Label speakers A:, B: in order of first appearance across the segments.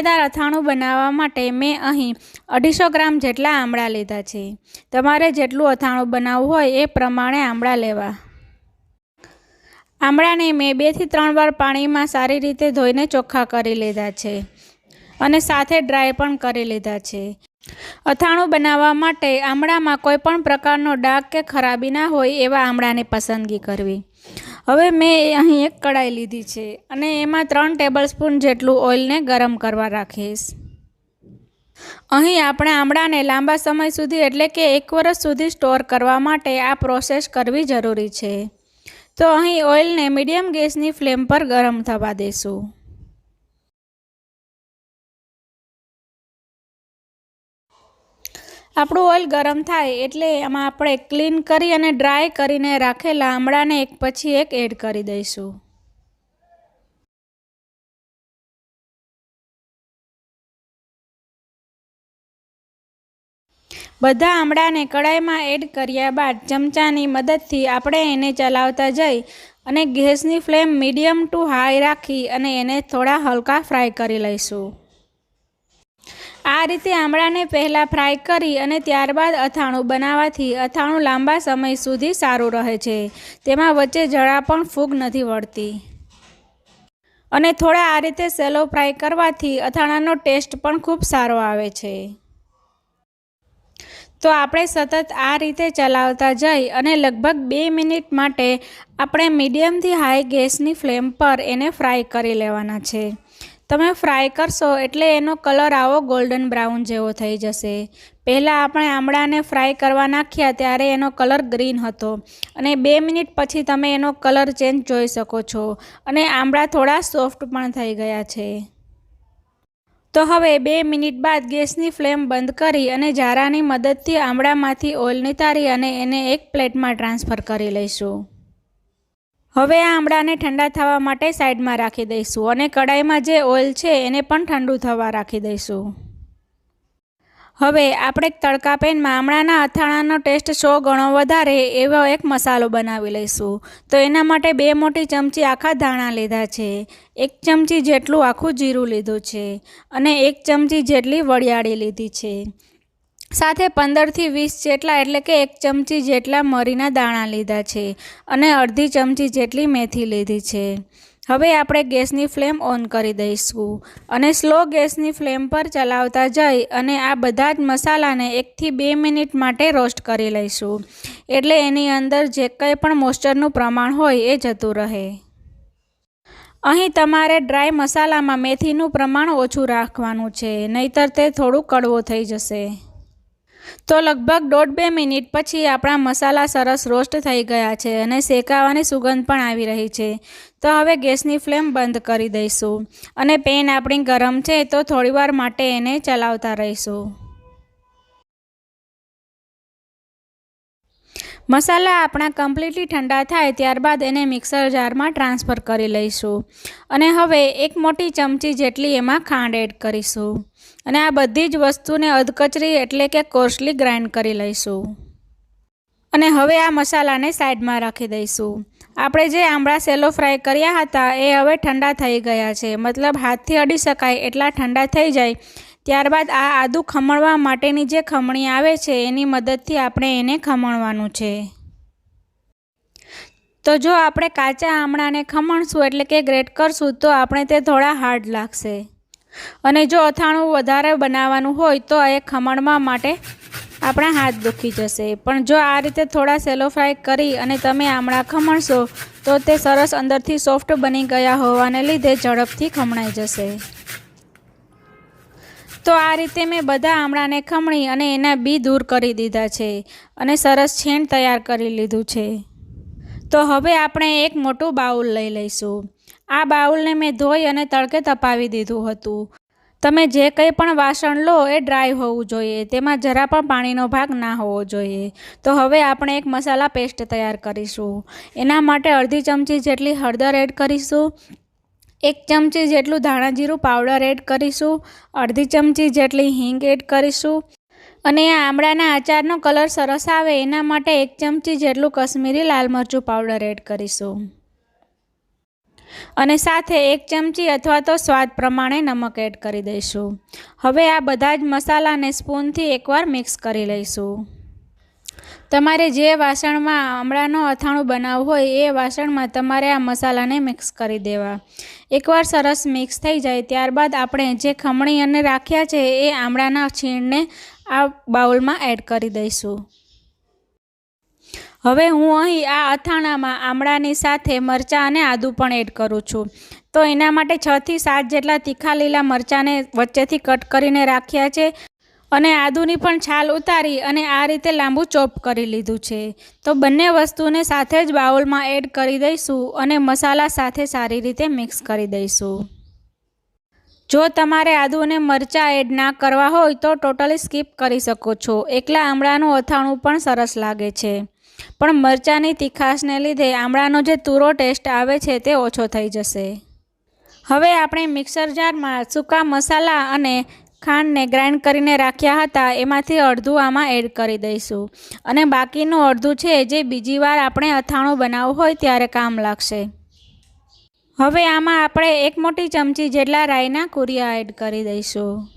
A: દાર અથાણું બનાવવા માટે મેં અહીં અઢીસો ગ્રામ જેટલા આમળા લીધા છે. તમારે જેટલું અથાણું બનાવવું હોય એ પ્રમાણે આમળા લેવા. આમળાને મેં બેથી ત્રણ વાર પાણીમાં સારી રીતે ધોઈને ચોખ્ખા કરી લીધા છે અને સાથે ડ્રાય પણ કરી લીધા છે. અથાણું બનાવવા માટે આમળામાં કોઈ પણ પ્રકારનો ડાઘ કે ખરાબી ના હોય એવા આમળાની પસંદગી કરવી. હવે મેં અહીં એક કઢાઈ લીધી છે અને એમાં ત્રણ ટેબલ સ્પૂન જેટલું ઓઇલને ગરમ કરવા રાખીશ. અહીં આપણે આમળાને લાંબા સમય સુધી એટલે કે એક વર્ષ સુધી સ્ટોર કરવા માટે આ પ્રોસેસ કરવી જરૂરી છે. તો અહીં ઓઇલને મીડિયમ ગેસની ફ્લેમ પર ગરમ થવા દેશું. આપણું ઓઇલ ગરમ થાય એટલે એમાં આપણે ક્લીન કરી અને ડ્રાય કરીને રાખેલા આમળાને એક પછી એક એડ કરી દઈશું. બધા આમળાને કડાઈમાં એડ કર્યા બાદ ચમચાની મદદથી આપણે એને ચલાવતા જઈ અને ગેસની ફ્લેમ મીડિયમ ટુ હાઈ રાખી અને એને થોડા હલકા ફ્રાય કરી લઈશું. આ રીતે આમળાને પહેલાં ફ્રાય કરી અને ત્યારબાદ અથાણું બનાવવાથી અથાણું લાંબા સમય સુધી સારું રહે છે. તેમાં વચ્ચે જરા પણ ફૂગ નથી વળતી. અને થોડા આ રીતે સેલો ફ્રાય કરવાથી અથાણાનો ટેસ્ટ પણ ખૂબ સારો આવે છે. તો આપણે સતત આ રીતે ચલાવતા જઈ અને લગભગ બે મિનિટ માટે આપણે મીડિયમથી હાઈ ગેસની ફ્લેમ પર એને ફ્રાય કરી લેવાના છે. તમે ફ્રાય કરશો એટલે એનો કલર આવો ગોલ્ડન બ્રાઉન જેવો થઈ જશે. પહેલાં આપણે આમળાને ફ્રાય કરવા નાખ્યા ત્યારે એનો કલર ગ્રીન હતો અને બે મિનિટ પછી તમે એનો કલર ચેન્જ જોઈ શકો છો અને આમળા થોડા સોફ્ટ પણ થઈ ગયા છે. તો હવે બે મિનિટ બાદ ગેસની ફ્લેમ બંધ કરી અને જારાની મદદથી આમળામાંથી ઓઇલ નિતારી અને એને એક પ્લેટમાં ટ્રાન્સફર કરી લઈશું. હવે આ આમળાને ઠંડા થવા માટે સાઈડમાં રાખી દઈશું અને કડાઈમાં જે ઓઇલ છે એને પણ ઠંડુ થવા રાખી દઈશું. હવે આપણે તડકા પેનમાં આમળાના અથાણાનો ટેસ્ટ સો ગણો વધારે એવો એક મસાલો બનાવી લઈશું. તો એના માટે બે મોટી ચમચી આખા ધાણા લીધા છે. એક ચમચી જેટલું આખું જીરું લીધું છે અને એક ચમચી જેટલી વરિયાળી લીધી છે. સાથે પંદરથી વીસ જેટલા એટલે કે એક ચમચી જેટલા મરીના દાણા લીધા છે અને અડધી ચમચી જેટલી મેથી લીધી છે. હવે આપણે ગેસની ફ્લેમ ઓન કરી દઈશું અને સ્લો ગેસની ફ્લેમ પર ચલાવતા જઈ અને આ બધા જ મસાલાને એકથી બે મિનિટ માટે રોસ્ટ કરી લઈશું. એટલે એની અંદર જે કંઈ પણ મોઇસ્ચરનું પ્રમાણ હોય એ જતું રહે. અહીં તમારે ડ્રાય મસાલામાં મેથીનું પ્રમાણ ઓછું રાખવાનું છે, નહીતર તે થોડું કડવો થઈ જશે. તો લગભગ દોઢ બે મિનિટ પછી આપણા મસાલા સરસ રોસ્ટ થઈ ગયા છે અને શેકાવાની સુગંધ પણ આવી રહી છે. તો હવે ગેસની ફ્લેમ બંધ કરી દઈશું અને પેન આપણી ગરમ છે તો થોડીવાર માટે એને ચલાવતા રહીશું. મસાલા આપણા કમ્પ્લીટલી ઠંડા થાય ત્યારબાદ એને મિક્સર જારમાં ટ્રાન્સફર કરી લઈશું. અને હવે એક મોટી ચમચી જેટલી એમાં ખાંડ એડ કરીશું. અને આ બધી જ વસ્તુને અધકચરી એટલે કે કોર્સલી ગ્રાઇન્ડ કરી લઈશું. અને હવે આ મસાલાને સાઈડમાં રાખી દઈશું. આપણે જે આંબળા સેલો ફ્રાય કર્યા હતા, એ હવે ઠંડા થઈ ગયા છે. મતલબ હાથથી અડી શકાય એટલા ઠંડા થઈ જાય ત્યારબાદ આ આદું ખમણવા માટેની જે ખમણી આવે છે, એની મદદથી આપણે એને ખમણવાનું છે. તો જો આપણે કાચા આમળાને ખમણશું એટલે કે ગ્રેટ કરશું, તો આપણે તે થોડા હાર્ડ લાગશે. અને જો અથાણું વધારે બનાવવાનું હોય, તો એ ખમણવા માટે આપણા હાથ દુખી જશે. પણ જો આ રીતે થોડા સેલો ફ્રાય કરી અને તમે આમળા ખમણશો, તો તે સરસ અંદરથી સોફ્ટ બની ગયા હોવાને લીધે ઝડપથી ખમણાઈ જશે. તો આ રીતે મેં બધા આમળાને ખમણી અને એના બી દૂર કરી દીધા છે અને સરસ છેણ તૈયાર કરી લીધું છે. તો હવે આપણે એક મોટું બાઉલ લઈ લઈશું. આ બાઉલને મેં ધોઈ અને તડકે તપાવી દીધું હતું. તમે જે કંઈ પણ વાસણ લો એ ડ્રાય હોવું જોઈએ, તેમાં જરા પણ પાણીનો ભાગ ના હોવો જોઈએ. તો હવે આપણે એક મસાલા પેસ્ટ તૈયાર કરીશું. એના માટે અડધી ચમચી જેટલી હળદર એડ કરીશું. એક ચમચી જેટલું ધાણા જીરું પાવડર એડ કરીશું, અડધી ચમચી જેટલી હિંગ એડ કરીશું અને આમળાના આચારનો કલર સરસ આવે એના માટે એક ચમચી જેટલું કશ્મીરી લાલ મરચું પાવડર એડ કરીશું. અને સાથે એક ચમચી અથવા તો સ્વાદ પ્રમાણે નમક એડ કરી દઈશું. હવે આ બધા જ મસાલાને સ્પૂનથી એકવાર મિક્સ કરી લઈશું. તમારે જે વાસણમાં આમળાનો અથાણું બનાવવું હોય એ વાસણમાં તમારે આ મસાલાને મિક્સ કરી દેવા. એકવાર સરસ મિક્સ થઈ જાય ત્યારબાદ આપણે જે ખમણી અને રાખ્યા છે એ આમળાના છીણને આ બાઉલમાં એડ કરી દઈશું. હવે હું અહીં આ અથાણામાં આમળાની સાથે મરચાં અને આદું પણ એડ કરું છું. તો એના માટે છથી સાત જેટલા તીખા લીલા મરચાંને વચ્ચેથી કટ કરીને રાખ્યા છે. અને આદુની પણ છાલ ઉતારી અને આ રીતે લાંબુ ચોપ કરી લીધું છે. તો બંને વસ્તુને સાથે જ બાઉલમાં એડ કરી દઈશું અને મસાલા સાથે સારી રીતે મિક્સ કરી દઈશું. જો તમારે આદુ અને મરચાં એડ ના કરવા હોય તો ટોટલી સ્કીપ કરી શકો છો. એકલા આમળાનું અથાણું પણ સરસ લાગે છે. પણ મરચાંની તીખાશને લીધે આમળાનો જે તુરો ટેસ્ટ આવે છે તે ઓછો થઈ જશે. હવે આપણે મિક્સર જારમાં સૂકા મસાલા અને ખાંડને ગ્રાઇન્ડ કરીને રાખ્યા હતા, એમાંથી અડધું આમાં એડ કરી દઈશું. અને બાકીનું અડધું છે, જે બીજી વાર આપણે અથાણું બનાવવું હોય ત્યારે કામ લાગશે. હવે આમાં આપણે એક મોટી ચમચી જેટલા રાઈના કુરિયા એડ કરી દઈશું.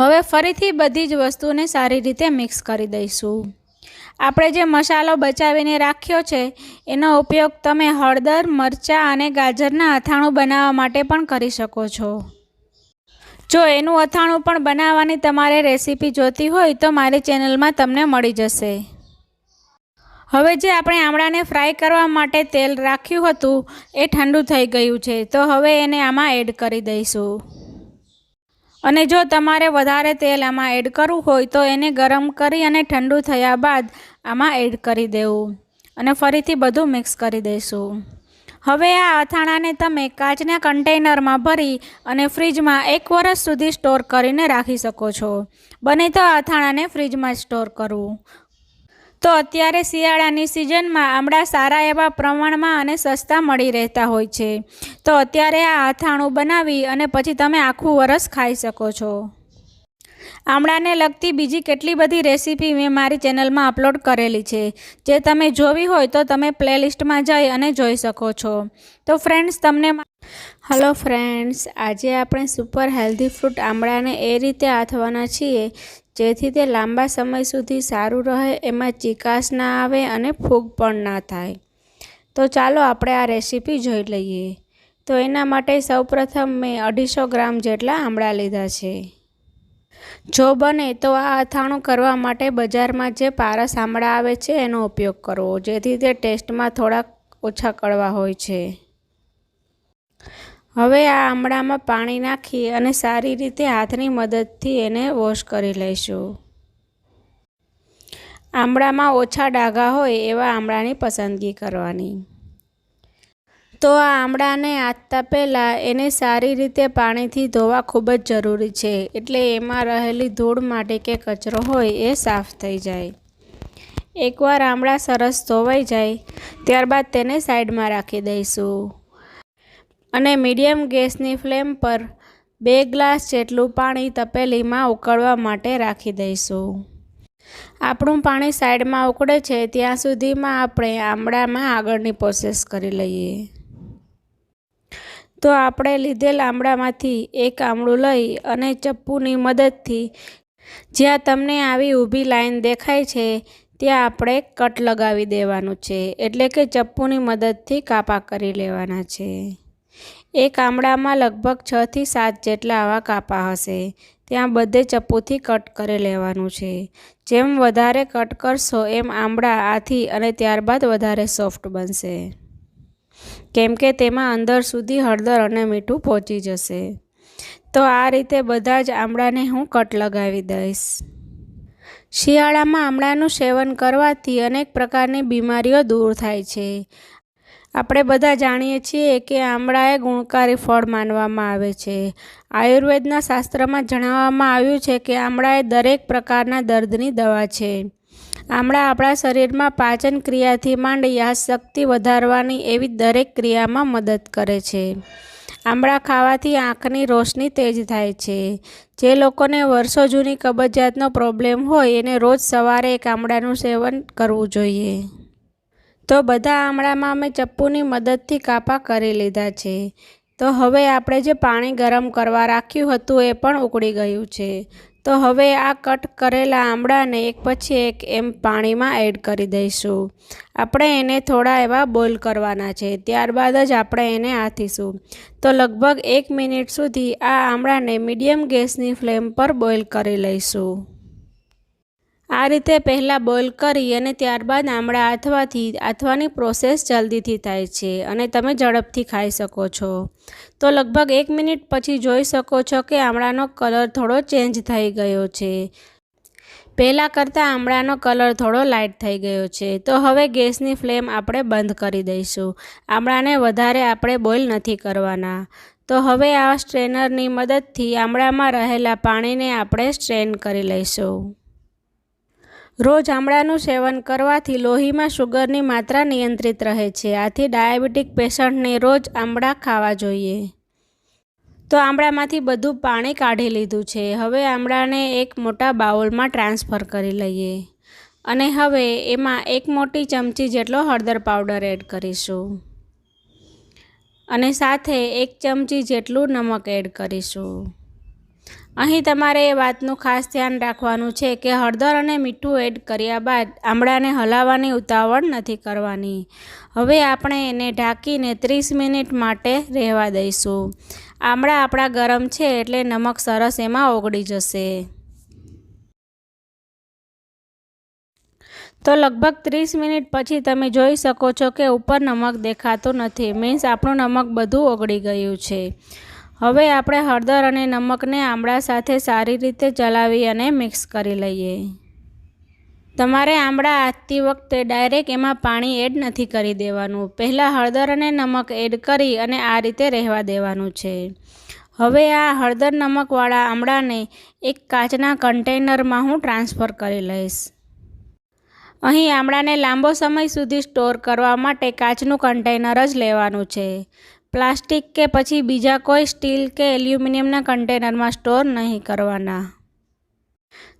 A: હવે ફરીથી બધી જ વસ્તુને સારી રીતે મિક્સ કરી દઈશું. આપણે જે મસાલો બચાવીને રાખ્યો છે, એનો ઉપયોગ તમે હળદર, મરચાં અને ગાજરના અથાણું બનાવવા માટે પણ કરી શકો છો. જો એનું અથાણું પણ બનાવવાની તમારે રેસીપી જોતી હોય તો મારી ચેનલમાં તમને મળી જશે. હવે જે આપણે આમળાને ફ્રાય કરવા માટે તેલ રાખ્યું હતું, એ ઠંડુ થઈ ગયું છે, તો હવે એને આમાં એડ કરી દઈશું. અને જો તમારે વધારે તેલ આમાં એડ કરવું હોય તો એને ગરમ કરી અને ઠંડુ થયા બાદ આમાં એડ કરી દેવું. અને ફરીથી બધું મિક્સ કરી દઈશું. હવે આ અથાણાને તમે કાચના કન્ટેનરમાં ભરી અને ફ્રીજમાં એક વર્ષ સુધી સ્ટોર કરીને રાખી શકો છો. બને તો અથાણાને ફ્રીજમાં સ્ટોર કરવું. તો અત્યારે શિયાળાની સિઝનમાં આમળા સારા એવા પ્રમાણમાં અને સસ્તા મળી રહેતા હોય છે. તો અત્યારે આ અથાણું બનાવી અને પછી તમે આખું વરસ ખાઈ શકો છો. આમળાને લગતી બીજી કેટલી બધી રેસીપી મેં મારી ચેનલમાં અપલોડ કરેલી છે. જે તમે જોવી હોય તો તમે પ્લેલિસ્ટમાં જઈ અને જોઈ શકો છો. તો ફ્રેન્ડ્સ, તમને હલો ફ્રેન્ડ્સ, આજે આપણે સુપર હેલ્ધી ફ્રૂટ આમળાને એ રીતે આથવાના છીએ, જેથી તે લાંબા સમય સુધી સારું રહે, એમાં ચિકાસ ના આવે અને ફૂગ પણ ના થાય. તો ચાલો આપણે આ રેસીપી જોઈ લઈએ. તો એના માટે સૌપ્રથમ મેં અઢીસો ગ્રામ જેટલા આમળા લીધા છે. જો બને તો આ અથાણું કરવા માટે બજારમાં જે પારસ આમળા આવે છે એનો ઉપયોગ કરવો, જેથી તે ટેસ્ટમાં થોડાક ઓછા કડવા હોય છે. હવે આ આમળામાં પાણી નાખી અને સારી રીતે હાથની મદદથી એને વોશ કરી લઈશું. આમળામાં ઓછા ડાઘા હોય એવા આમળાની પસંદગી કરવાની. તો આ આમળાને આથતા પહેલાં એને સારી રીતે પાણીથી ધોવા ખૂબ જ જરૂરી છે. એટલે એમાં રહેલી ધૂળ માટે કે કચરો હોય એ સાફ થઈ જાય. એકવાર આમળા સરસ ધોવાઈ જાય, ત્યારબાદ તેને સાઈડમાં રાખી દઈશું. અને મીડિયમ ગેસની ફ્લેમ પર બે ગ્લાસ જેટલું પાણી તપેલીમાં ઉકળવા માટે રાખી દઈશું. આપણું પાણી સાઈડમાં ઉકળે છે, ત્યાં સુધીમાં આપણે આમળામાં આગળની પ્રોસેસ કરી લઈએ. તો આપણે લીધેલ આમળામાંથી એક આમળું લઈ અને ચપ્પુની મદદથી જ્યાં તમને આવી ઊભી લાઈન દેખાય છે, ત્યાં આપણે કટ લગાવી દેવાનું છે. એટલે કે ચપ્પુની મદદથી કાપા કરી લેવાના છે. એક આમળામાં લગભગ છથી સાત જેટલા આવા કાપા હશે. ત્યાં બધે ચપ્પુથી કટ કરી લેવાનું છે. જેમ વધારે કટ કરશો એમ આમળા આથી અને ત્યારબાદ વધારે સોફ્ટ બનશે. કેમ કે તેમાં અંદર સુધી હળદર અને મીઠું પહોંચી જશે. તો આ રીતે બધા જ આમળાને હું કટ લગાવી દઈશ. શિયાળામાં આમળાનું સેવન કરવાથી અનેક પ્રકારની બીમારીઓ દૂર થાય છે. આપણે બધા જાણીએ છીએ કે આમળા એ ગુણકારી ફળ માનવામાં આવે છે. આયુર્વેદના શાસ્ત્રમાં જણાવવામાં આવ્યું છે કે આમળા એ દરેક પ્રકારના દર્દની દવા છે. આમળા આપણા શરીરમાં પાચન ક્રિયાથી માંડી યાદશક્તિ વધારવાની એવી દરેક ક્રિયામાં મદદ કરે છે. આમળા ખાવાથી આંખની રોશની તેજ થાય છે. જે લોકોને વર્ષો જૂની કબજિયાતનો પ્રોબ્લેમ હોય એને રોજ સવારે એક આમળાનું સેવન કરવું જોઈએ. તો બધા આમળામાં અમે ચપ્પુની મદદથી કાપા કરી લીધા છે. તો હવે આપણે જે પાણી ગરમ કરવા રાખ્યું હતું એ પણ ઉકળી ગયું છે. તો હવે આ કટ કરેલા આમળાને એક પછી એક એમ પાણીમાં એડ કરી દઈશું. આપણે એને થોડા એવા બોઇલ કરવાના છે, ત્યારબાદ જ આપણે એને આથીશું. તો લગભગ એક મિનિટ સુધી આ આમળાને મીડિયમ ગેસની ફ્લેમ પર બોઇલ કરી લઈશું. આ રીતે પહેલાં બોઇલ કરી અને ત્યારબાદ આમળા આથવાથી, આથવાની પ્રોસેસ જલ્દીથી થાય છે અને તમે ઝડપથી ખાઈ શકો છો. તો લગભગ એક મિનિટ પછી જોઈ શકો છો કે આમળાનો કલર થોડો ચેન્જ થઈ ગયો છે. પહેલાં કરતાં આમળાનો કલર થોડો લાઇટ થઈ ગયો છે. તો હવે ગેસની ફ્લેમ આપણે બંધ કરી દઈશું. આમળાને વધારે આપણે બોઇલ નથી કરવાના. તો હવે આ સ્ટ્રેનરની મદદથી આમળામાં રહેલા પાણીને આપણે સ્ટ્રેન કરી લઈશું. રોજ આમળાનું સેવન કરવાથી લોહીમાં શુગરની માત્રા નિયંત્રિત રહે છે. આથી ડાયાબિટીક પેશન્ટને રોજ આમળા ખાવા જોઈએ. તો આમળામાંથી બધું પાણી કાઢી લીધું છે. હવે આમળાને એક મોટા બાઉલમાં ટ્રાન્સફર કરી લઈએ. અને હવે એમાં એક મોટી ચમચી જેટલો હળદર પાવડર એડ કરીશું. અને સાથે એક ચમચી જેટલું નમક એડ કરીશું. અહીં તમારે એ વાતનું ખાસ ધ્યાન રાખવાનું છે કે હળદર અને મીઠું એડ કર્યા બાદ આમળાને હલાવવાની ઉતાવળ નથી કરવાની. હવે આપણે એને ઢાંકીને ત્રીસ મિનિટ માટે રહેવા દઈશું. આમળા આપણા ગરમ છે એટલે નમક સરસ એમાં ઓગળી જશે. તો લગભગ ત્રીસ મિનિટ પછી તમે જોઈ શકો છો કે ઉપર નમક દેખાતું નથી. મીન્સ આપણું નમક બધું ઓગળી ગયું છે. હવે આપણે હળદર અને નમકને આમળા સાથે સારી રીતે ચલાવી અને મિક્સ કરી લઈએ. તમારે આમળા આથતી વખતે ડાયરેક્ટ એમાં પાણી એડ નથી કરી દેવાનું. પહેલાં હળદર અને નમક એડ કરી અને આ રીતે રહેવા દેવાનું છે. હવે આ હળદર નમકવાળા આમળાને એક કાચના કન્ટેનરમાં હું ટ્રાન્સફર કરી લઈશ. અહીં આમળાને લાંબો સમય સુધી સ્ટોર કરવા માટે કાચનું કન્ટેનર જ લેવાનું છે. પ્લાસ્ટિક કે પછી બીજા કોઈ સ્ટીલ કે એલ્યુમિનિયમના કન્ટેનરમાં સ્ટોર નહીં કરવાના.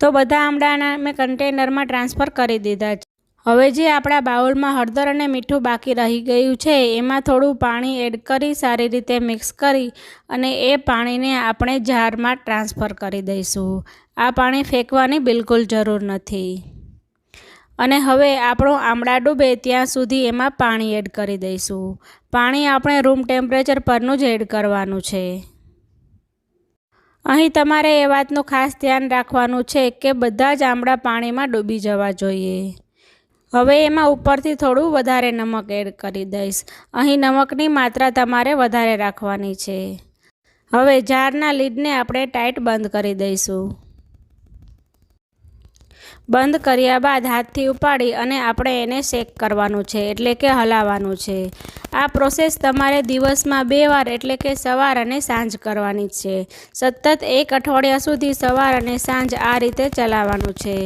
A: તો બધા આમળાના મેં કન્ટેનરમાં ટ્રાન્સફર કરી દીધા છે. હવે જે આપણા બાઉલમાં હળદર અને મીઠું બાકી રહી ગયું છે, એમાં થોડું પાણી એડ કરી સારી રીતે મિક્સ કરી અને એ પાણીને આપણે જારમાં ટ્રાન્સફર કરી દઈશું. આ પાણી ફેંકવાની બિલકુલ જરૂર નથી. અને હવે આપણો આમળા ડૂબે ત્યાં સુધી એમાં પાણી એડ કરી દઈશું. પાણી આપણે રૂમ ટેમ્પરેચર પરનું જ એડ કરવાનું છે. અહીં તમારે એ વાતનું ખાસ ધ્યાન રાખવાનું છે કે બધા જ આમળા પાણીમાં ડૂબી જવા જોઈએ. હવે એમાં ઉપરથી થોડું વધારે નમક એડ કરી દઈશ. અહીં નમકની માત્રા તમારે વધારે રાખવાની છે. હવે જારના લીડને આપણે ટાઈટ બંધ કરી દઈશું. બંધ કર્યા બાદ હાથથી ઉપાડી અને આપણે એને શેક કરવાનું છે, એટલે કે હલાવવાનું છે. આ પ્રોસેસ તમારે દિવસમાં બે વાર, એટલે કે સવાર અને સાંજ કરવાની છે. સતત એક અઠવાડિયા સુધી સવાર અને સાંજ આ રીતે ચલાવવાનું છે.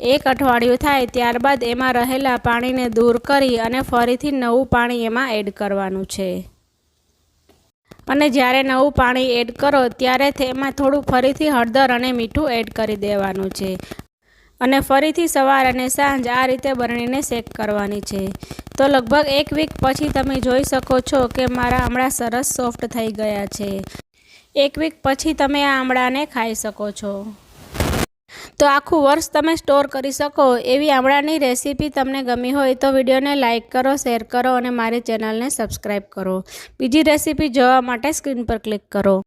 A: એક અઠવાડિયું થાય ત્યારબાદ એમાં રહેલા પાણીને દૂર કરી અને ફરીથી નવું પાણી એમાં એડ કરવાનું છે. અને જ્યારે નવું પાણી એડ કરો, ત્યારે તેમાં થોડું ફરીથી હળદર અને મીઠું એડ કરી દેવાનું છે. અને ફરીથી સવાર અને સાંજ આ રીતે બરણીને શેક કરવાની છે. તો લગભગ એક વીક પછી તમે જોઈ શકો છો કે મારા આમળા સરસ સોફ્ટ થઈ ગયા છે. એક વીક પછી તમે આ આમળાને ખાઈ શકો છો. તો આખું વર્ષ તમે સ્ટોર કરી શકો એવી આમળાની રેસીપી તમને ગમી હોય તો વિડીયોને લાઇક કરો, શેર કરો અને મારી ચેનલને સબસ્ક્રાઈબ કરો. બીજી રેસીપી જોવા માટે સ્ક્રીન પર ક્લિક કરો.